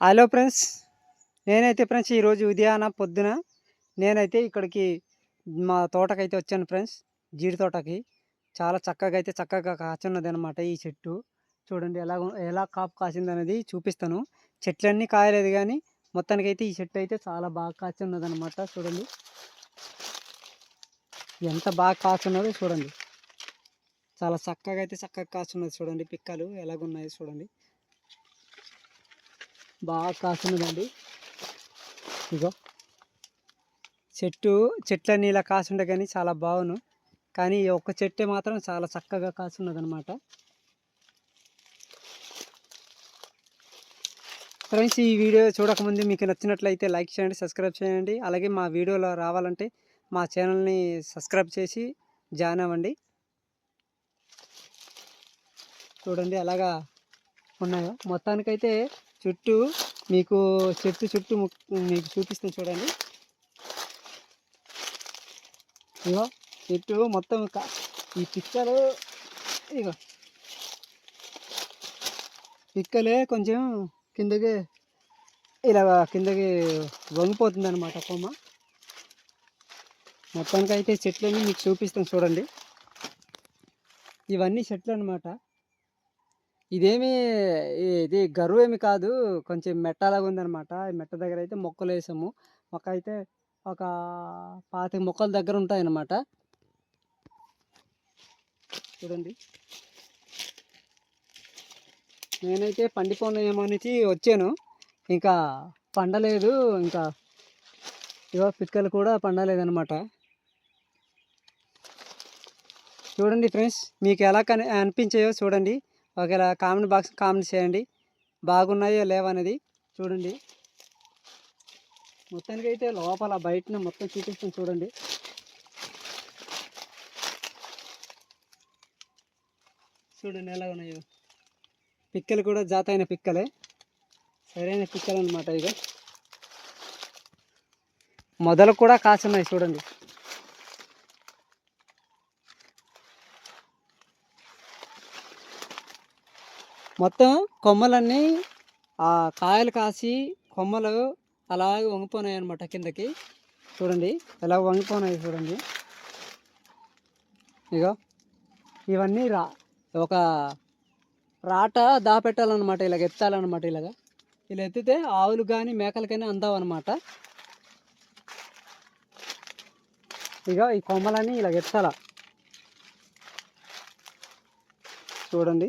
Hello friends నేనైతే friends ఈరోజు ఉదయాన పొద్దున నేనైతే ఇక్కడికి మా తోటకైతే వచ్చాను ఫ్రెండ్స్ జీడి తోటకి. చాలా చక్కగా అయితే చక్కగా కాచున్నది అనమాట ఈ చెట్టు. చూడండి ఎలా ఎలా కాపు కాసింది అనేది చూపిస్తాను. చెట్లన్నీ కాయలేదు కానీ మొత్తానికైతే ఈ చెట్టు అయితే చాలా బాగా కాచున్నది అనమాట చూడండి. ఎంత బాగా కాచున్నదో చూడండి. చాలా చక్కగా అయితే చక్కగా కాచున్నది చూడండి పిక్కలు ఎలాగున్నాయో చూడండి. బాగా కాస్తున్నదండి ఇగో చెట్టు చెట్లన్నీ ఇలా కాసుండే కానీ చాలా బాగును. కానీ ఈ ఒక్క చెట్టే మాత్రం చాలా చక్కగా కాసున్నది అనమాట ఫ్రెండ్స్ ఈ వీడియో చూడకముందు మీకు నచ్చినట్లయితే లైక్ చేయండి సబ్స్క్రైబ్ చేయండి. అలాగే మా వీడియోలో రావాలంటే మా ఛానల్ని సబ్స్క్రైబ్ చేసి జాయిన్ అవ్వండి. చూడండి అలాగా ఉన్నాయో. మొత్తానికైతే చుట్టూ మీకు చెట్టు చుట్టూ మీకు చూపిస్తాను చూడండి. ఇగో చెట్టు మొత్తం ఈ పిక్కలు ఇగో. పిక్కలే కొంచెం కిందకి ఇలా కిందకి వంగిపోతుంది అనమాట కొమ్మ. మొత్తానికి అయితే చెట్లన్నీ మీకు చూపిస్తాను చూడండి. ఇవన్నీ చెట్లు అనమాట ఇదేమి ఇది గరువు ఏమి కాదు. కొంచెం మెట్టలాగా ఉందన్నమాట మెట్ట దగ్గర అయితే మొక్కలు వేసాము మొక్క అయితే ఒక పాతిక మొక్కల దగ్గర ఉంటాయి అన్నమాట చూడండి. నేనైతే పండిపోనేమో అనేసి వచ్చాను. ఇంకా పండలేదు. ఇంకా ఇవో పిక్కలు కూడా పండలేదన్నమాట చూడండి ఫ్రెండ్స్ మీకు ఎలా కని అనిపించాయో చూడండి. ఒకవేళ కామెంట్ బాక్స్ కామెంట్ చేయండి. బాగున్నాయో లేవనేది చూడండి. మొత్తానికి అయితే లోపల బయటన మొత్తం చూపిస్తాను చూడండి. చూడండి ఎలా ఉన్నాయో. పిక్కలు కూడా జాతైన పిక్కలే. సరైన పిక్కలు అనమాట ఇక మొదలు కూడా కాసున్నాయి చూడండి. మొత్తం కొమ్మలన్నీ ఆ కాయలు కాసి కొమ్మలు అలాగే వంగిపోయినాయి అనమాట కిందకి. చూడండి ఎలా వంగిపోయినాయి చూడండి. ఇగో ఇవన్నీ రా ఒక రాట దాపెట్టాలన్నమాట ఇలాగ ఎత్తాలన్నమాట ఇలాగ. ఇలా ఎత్తితే ఆవులు కానీ మేకలు కానీ అనమాట ఇక ఈ కొమ్మలన్నీ ఇలాగ ఎత్తాల. చూడండి.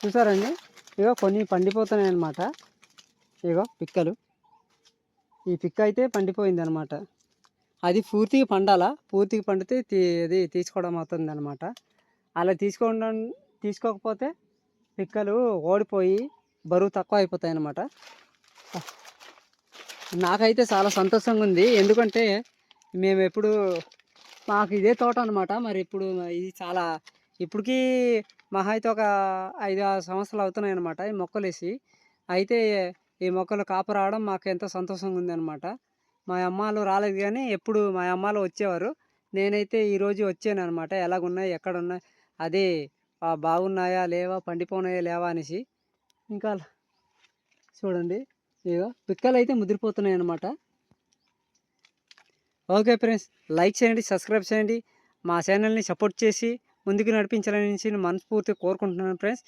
చూసారండి? ఇగో కొన్ని పండిపోతున్నాయి అన్నమాట ఇగో పిక్కలు. ఈ పిక్క అయితే పండిపోయింది అనమాట అది పూర్తిగా పండాలా? పూర్తిగా పండితే తీ అది తీసుకోవడం అవుతుంది అనమాట అలా తీసుకోవడం తీసుకోకపోతే పిక్కలు ఓడిపోయి బరువు తక్కువ అయిపోతాయి అన్నమాట నాకైతే చాలా సంతోషంగా ఉంది ఎందుకంటే మేము ఎప్పుడు మాకు ఇదే తోట అనమాట మరి ఇప్పుడు ఇది చాలా ఇప్పటికీ మహా అయితే ఒక ఐదు ఆరు సంవత్సరాలు అవుతున్నాయి అనమాట ఈ మొక్కలు వేసి అయితే ఈ మొక్కలు కాపు రావడం మాకు ఎంతో సంతోషంగా ఉంది అనమాట మా అమ్మాలు రాలేదు కానీ ఎప్పుడు మా అమ్మాలు వచ్చేవారు. నేనైతే ఈరోజు వచ్చాను అనమాట ఎలాగున్నాయి ఎక్కడున్నాయి అదే బాగున్నాయా లేవా పండిపోనాయా లేవా అనేసి. ఇంకా చూడండి ఇగో పిక్కలు అయితే ముదిరిపోతున్నాయి అనమాట ఓకే ఫ్రెండ్స్ లైక్ చేయండి సబ్స్క్రైబ్ చేయండి. మా ఛానల్ని సపోర్ట్ చేసి ముందుకు నడిపించాలని నేను మనస్ఫూర్తిగా కోరుకుంటున్నాను ఫ్రెండ్స్.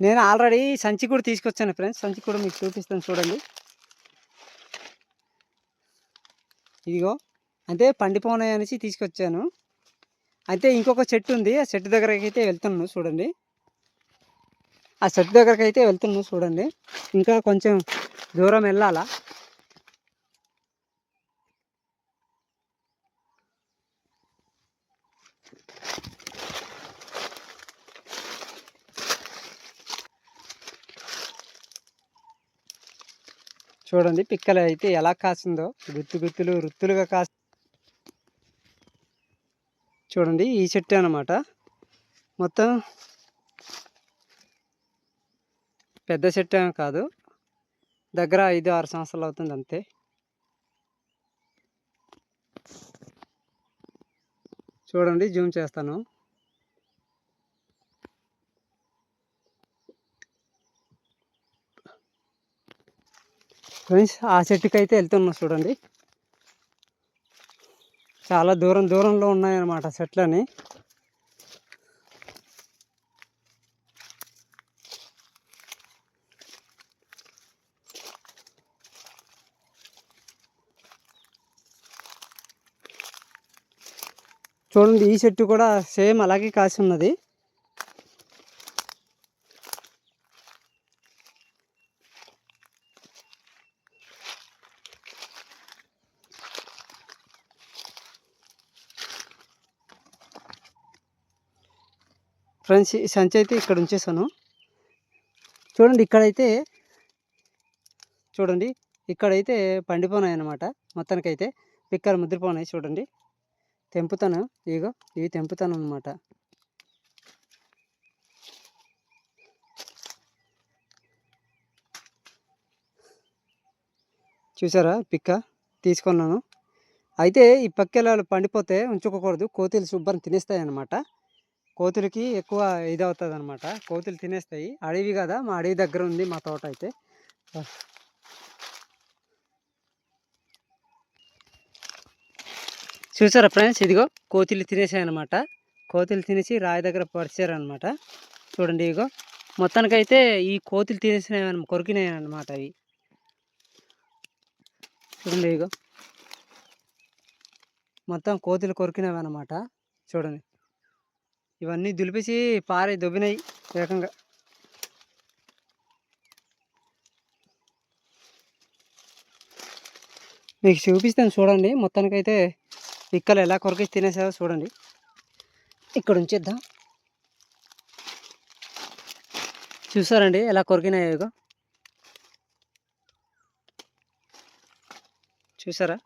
నేను ఆల్రెడీ సంచి కూడా తీసుకొచ్చాను ఫ్రెండ్స్. సంచి కూడా మీకు చూపిస్తాను చూడండి. ఇదిగో అంటే పండిపోనాయి అనేసి తీసుకొచ్చాను. అయితే ఇంకొక చెట్టు ఉంది. ఆ చెట్టు దగ్గరకి అయితే వెళ్తున్నాను చూడండి. ఆ చెట్టు దగ్గరకి అయితే వెళ్తున్నాను చూడండి. ఇంకా కొంచెం దూరం వెళ్ళాలా? చూడండి పిక్కలు అయితే ఎలా కాసిందో. గుత్తు గుత్తులు వృత్తులుగా కాసి చూడండి ఈ చెట్టు అనమాట మొత్తం పెద్ద చెట్టు కాదు. దగ్గర ఐదు ఆరు సంవత్సరాలు అవుతుంది అంతే. చూడండి జూమ్ చేస్తాను. ఫ్రెండ్స్ ఆ చెట్టుకి అయితే వెళ్తున్నాం చూడండి. చాలా దూరం దూరంలో ఉన్నాయన్నమాట చెట్లని. చూడండి ఈ చెట్టు కూడా సేమ్ అలాగే కాసి ఉన్నది. ఫ్రెండ్స్ ఈ సంచి అయితే ఇక్కడ ఉంచేసాను చూడండి ఇక్కడైతే చూడండి ఇక్కడైతే పండిపోనాయి అన్నమాట మొత్తానికైతే పిక్కలు ముద్రపోనాయి చూడండి. తెంపుతాను. ఇగో ఇవి తెంపుతాను అనమాట చూసారా పిక్క? తీసుకున్నాను. అయితే ఈ పక్కెలాలు పండిపోతే ఉంచుకోకూడదు. కోతులు శుభ్రం తినేస్తాయి అనమాట కోతులకి ఎక్కువ ఇది అవుతుంది అనమాట కోతులు తినేస్తాయి. అడవి కదా మా అడవి దగ్గర ఉంది మా తోట అయితే. చూసారా ఫ్రెండ్స్? ఇదిగో కోతులు తినేసాయి అనమాట కోతులు తినేసి రాయి దగ్గర పరిచారనమాట చూడండి ఇగో మొత్తానికైతే ఈ కోతులు తినేసిన కొరికినాయి అనమాట అవి. చూడండి ఇగో మొత్తం కోతులు కొరికినవి అనమాట చూడండి. ఇవన్నీ దులిపేసి పారే దొబ్బినాయి ఏకంగా. మీకు చూపిస్తాను చూడండి. మొత్తానికైతే పిక్కలు ఎలా కొరికి తినేసావో చూడండి. ఇక్కడ ఉంచేద్దాం. చూసారండి ఎలా కొరికినాయో చూసారా?